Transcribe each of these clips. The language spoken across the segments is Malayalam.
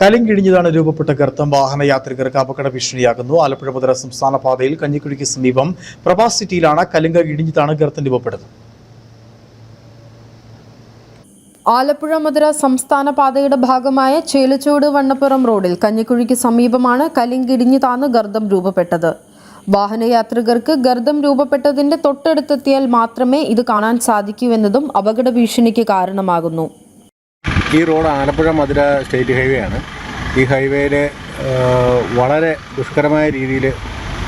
കലിങ്കിഴിഞ്ഞതാണ് രൂപപ്പെട്ട ഗർത്തം. വാഹന യാത്രികർക്ക് അപകട ഭീഷണിയാകുന്നു ആലപ്പുഴ മുതല സംസ്ഥാന പാതയിൽ കഞ്ഞിക്കുഴിക്ക് സമീപം പ്രഭാസ് സിറ്റിയിലാണ് കലിങ്ക ഇടിഞ്ഞതാണ് ഗർത്തം രൂപപ്പെട്ടത്. ആലപ്പുഴ മധുര സംസ്ഥാന പാതയുടെ ഭാഗമായ ചേലച്ചൂട് വണ്ണപ്പുറം റോഡിൽ കഞ്ഞിക്കുഴിക്ക് സമീപമാണ് കലിങ്കിടിഞ്ഞു താന്ന് ഗർദം രൂപപ്പെട്ടത്. വാഹനയാത്രികർക്ക് ഗർദം രൂപപ്പെട്ടതിന്റെ തൊട്ടടുത്തെത്തിയാൽ മാത്രമേ ഇത് കാണാൻ സാധിക്കൂ എന്നതും അപകട ഭീഷണിക്ക് കാരണമാകുന്നു. ഈ road Alappuzha Madurai state highway ആണ്. ഈ ഹൈവേയിൽ വളരെ ദുഷ്കരമായ രീതിയിൽ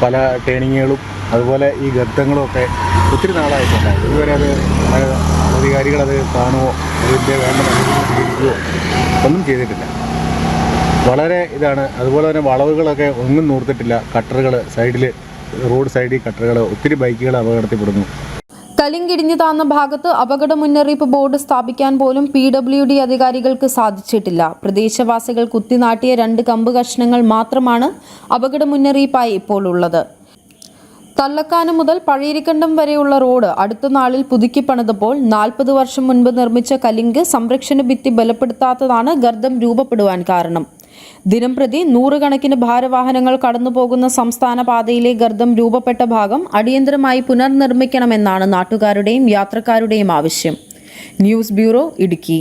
പല ടേണിങ്ങുകളും അതുപോലെ ഈ ഗർത്തങ്ങളും ഒക്കെ ഒത്തിരി നാളായിട്ടുണ്ട് ഇതുവരെ അത് അധികാരികളത് കാണുമോ അതിന്റെ വേണ്ട സ്വീകരിക്കുകയോ ഒന്നും ചെയ്തിട്ടില്ല. വളരെ ഇതാണ്. അതുപോലെ തന്നെ വളവുകളൊക്കെ ഒന്നും നൂർത്തിട്ടില്ല. കട്ടറുകൾ സൈഡിൽ റോഡ് സൈഡിൽ കട്ടറുകൾ ഒത്തിരി ബൈക്കുകൾ അപകടത്തിൽപ്പെടുന്നു. കലിങ്കിടിഞ്ഞു താന്ന ഭാഗത്ത് അപകട മുന്നറിയിപ്പ് ബോർഡ് സ്ഥാപിക്കാൻ പോലും പി ഡബ്ല്യു ഡി അധികാരികൾക്ക് സാധിച്ചിട്ടില്ല. പ്രദേശവാസികൾ കുത്തിനാട്ടിയ രണ്ട് കമ്പ് കഷ്ണങ്ങൾ മാത്രമാണ് അപകട മുന്നറിയിപ്പായി ഇപ്പോൾ ഉള്ളത്. തള്ളക്കാനം മുതൽ പഴയരിക്കണ്ടം വരെയുള്ള റോഡ് അടുത്ത നാളിൽ പുതുക്കി പണിതപ്പോൾ നാൽപ്പത് വർഷം മുൻപ് നിർമ്മിച്ച കലിങ്ക് സംരക്ഷണ ഭിത്തി ബലപ്പെടുത്താത്തതാണ് ഗർദം രൂപപ്പെടുവാൻ കാരണം. ദിനംപ്രതി നൂറുകണക്കിന് ഭാരവാഹനങ്ങൾ കടന്നുപോകുന്ന സംസ്ഥാന പാതയിലെ ഗർദ്ദം രൂപപ്പെട്ട ഭാഗം അടിയന്തരമായി പുനർനിർമ്മിക്കണമെന്നാണ് നാട്ടുകാരുടെയും യാത്രക്കാരുടെയും ആവശ്യം. News bureau Idukki.